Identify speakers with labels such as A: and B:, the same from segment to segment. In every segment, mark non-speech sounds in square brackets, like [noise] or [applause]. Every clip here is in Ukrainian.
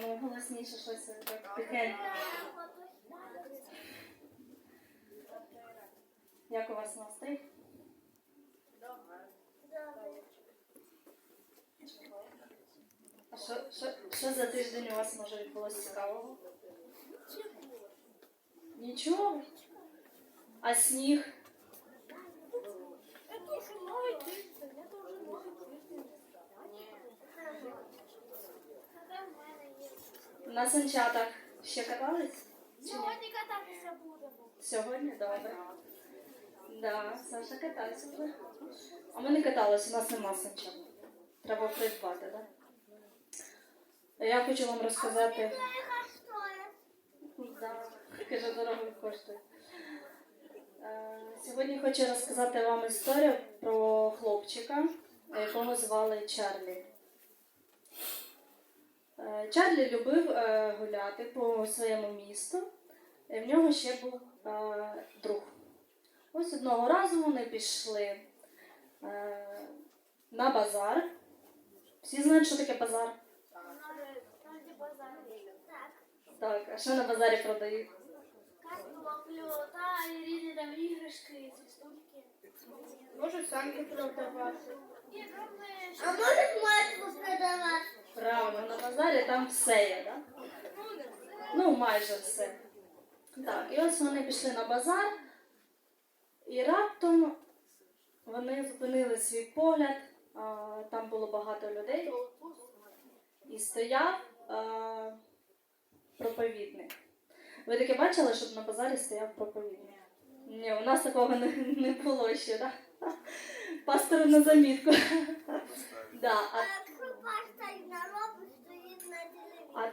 A: Ну голосніше щось так тихенько. Як у вас настрій? А що, що, що за тиждень у вас може відбулося цікавого? Нічого. А сніг? На санчатах ще катались?
B: Сьогодні кататися будемо.
A: Сьогодні добре. Да, Саша катався вже. А ми не каталися, у нас нема санчат. Треба придбати, так? Да? Я хочу вам розказати. Да, дорого коштує. Е, Сьогодні хочу розказати вам історію про хлопчика, якого звали Чарлі. Чарлі любив е, гуляти по своєму місту. І в нього ще був е, друг. Ось одного разу вони пішли е, на базар. Всі знають, що таке базар?
B: Так.
A: А що на базарі продають?
B: Картоплю, та різні там іграшки, свистульки. Можуть самі продавати.
C: А можуть моркву продавати?
A: Правильно, на базарі там все є, так? Ну, майже все. Так, і ось вони пішли на базар, і раптом вони зупинили свій погляд, там було багато людей, і стояв проповідник. Ви таке бачили, щоб на базарі стояв проповідник? Ні, у нас такого не, не було ще, так? Пастору на замітку. Да, а. А,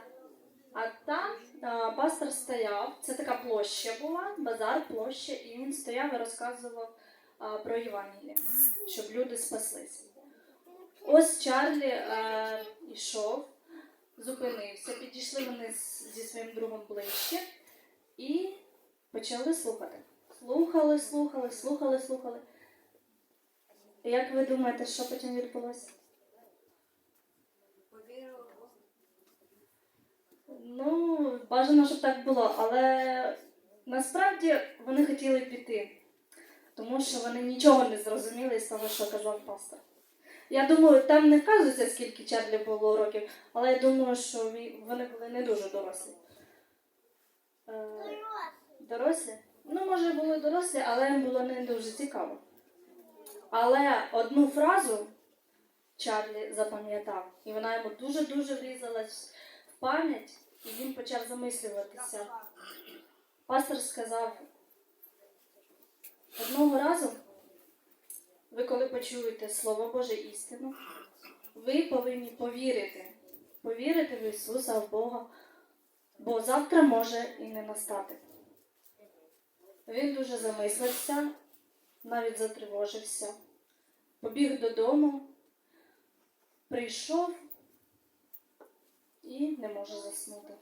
A: а там а, пастор стояв, це така площа була, базар, площа, і він стояв і розказував а, про Євангеліє, щоб люди спаслись. Ось Чарлі е, йшов, зупинився, підійшли вони зі своїм другом ближче і почали слухати. Слухали, слухали, слухали, слухали. Як ви думаєте, що потім відбулося? Ну, бажано, щоб так було, але насправді вони хотіли піти, тому що вони нічого не зрозуміли з того, що казав пастор. Я думаю, там не вказується, скільки Чарлі було років, але я думаю, що вони були не дуже дорослі. Е, Дорослі? Ну, може, були дорослі, але їм було не дуже цікаво. Але одну фразу Чарлі запам'ятав, і вона йому дуже-дуже врізалась в пам'ять, і він почав замислюватися. Пастор сказав, одного разу, ви коли почуєте Слово Боже істину, ви повинні повірити. Повірити в Ісуса, в Бога, бо завтра може і не настати. Він дуже замислився, навіть затривожився, побіг додому, прийшов і не може заснути.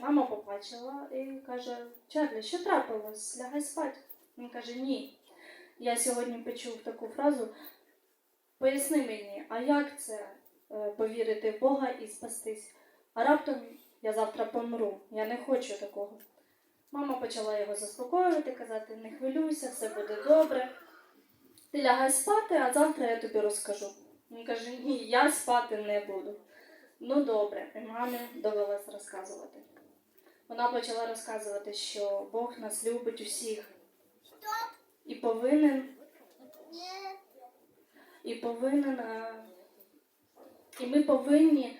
A: Мама побачила і каже: Чарлі, що трапилось? Лягай спать. Він каже: Ні. Я сьогодні почув таку фразу. Поясни мені, а як це е, повірити в Бога і спастись? А раптом я завтра помру. Я не хочу такого. Мама почала його заспокоювати, казати, не хвилюйся, все буде добре. Ти лягай спати, а завтра я тобі розкажу. Він каже, ні, я спати не буду. Ну добре, і мамі довелось розказувати. Вона почала розказувати, що Бог нас любить усіх і повинен, і повинен, і ми повинні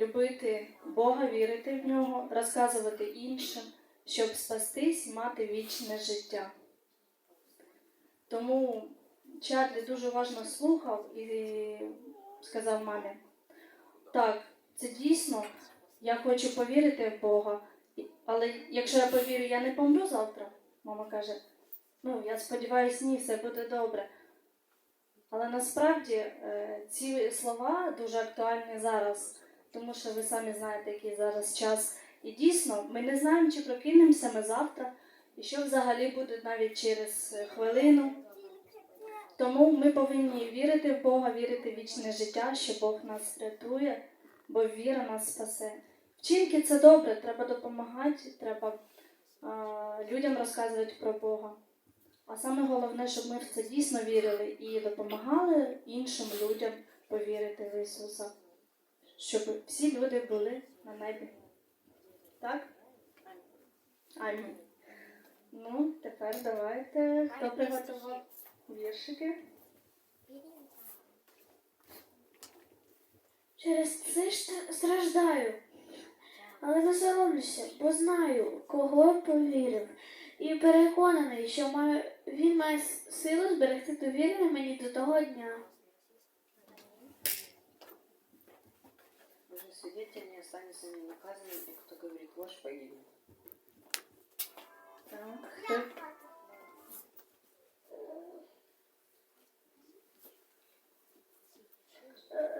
A: любити Бога, вірити в нього, розказувати іншим, щоб спастись мати вічне життя. Тому Чарлі дуже уважно слухав і сказав мамі, так, це дійсно, я хочу повірити в Бога, але якщо я повірю, я не помру завтра. Мама каже, ну я сподіваюся, ні, все буде добре. Але насправді е, ці слова дуже актуальні зараз, тому що ви самі знаєте, який зараз час. І дійсно, ми не знаємо, чи прокинемося ми завтра, і що взагалі буде навіть через е, хвилину. Тому ми повинні вірити в Бога, вірити в вічне життя, що Бог нас врятує, бо віра нас спасе. Вчинки це добре, треба допомагати, треба а, людям розказувати про Бога. А саме головне, щоб ми в це дійсно вірили і допомагали іншим людям повірити в Ісуса, щоб всі люди були на небі. Так? Амінь. Ну, тепер давайте. Хто приготував віршики?
B: Через це ж страждаю, але не соромлюся, бо знаю, кого повірив, і переконаний, що має, він має силу зберегти довір'я мені до того дня.
D: Свидетель не останется ненаказанным, и кто говорит ложь, погибнет.
A: Так.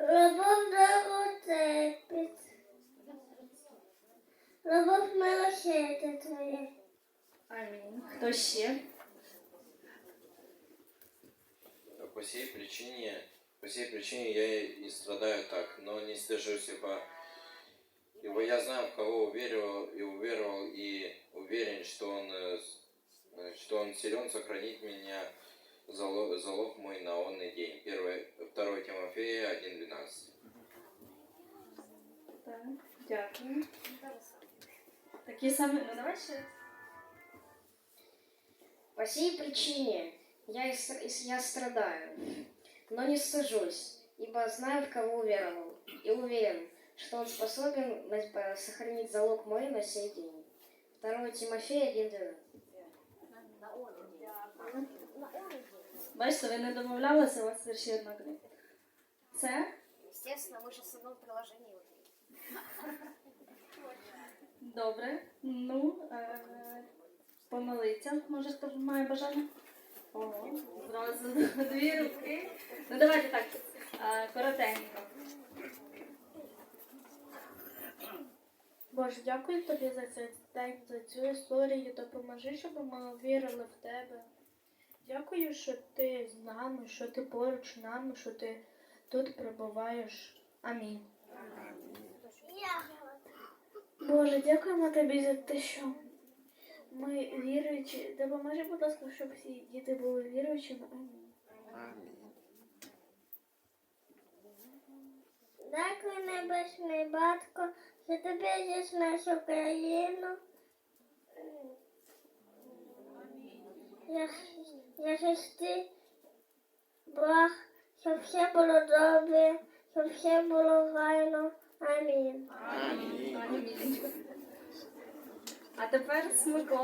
C: Любов дорогу. Любов милосердя твоє.
A: Амінь. Хто ще?
E: По сей причине, по сей причине я и страдаю так, но не стыжусь, ибо, ибо я знаю, в кого уверовал и уверовал, и уверен, что он, э, э, что он силен сохранить меня залог, залог мой на онный день. 1, 2 Тимофея 1.12.
A: Так. Дякую. Такі самі. Ну давай ще.
F: По сей причине я, и я страдаю, но не стыжусь, ибо знаю, в кого уверовал, и уверен, что он способен на- э, сохранить залог мой на сей день. 2 Тимофея 1.12.
A: Бачите, ви не домовлялися, у вас вірші однакові. Це
F: Естественно, мы сейчас в одном приложении.
A: добре. Ну, е- помолиться. Може, хто має бажання? Ого, зразу [laughs] дві руки. Ну давайте так, е, коротенько.
B: Боже, дякую тобі за цей день, за цю історію. Допоможи, щоб ми вірили в тебе. Дякую, що ти з нами, що ти поруч з нами, що ти тут перебуваєш. Амінь. Боже, дякуємо тобі за те, що ми віруючі. Допоможи, будь ласка, щоб всі діти були віруючими. Амінь.
C: Дякую, небесний батько, що тобі зіс нашу країну. Зах- Захисти благ, щоб все було добре, щоб все було гайно. Амінь.
A: Амінь. А тепер Смико.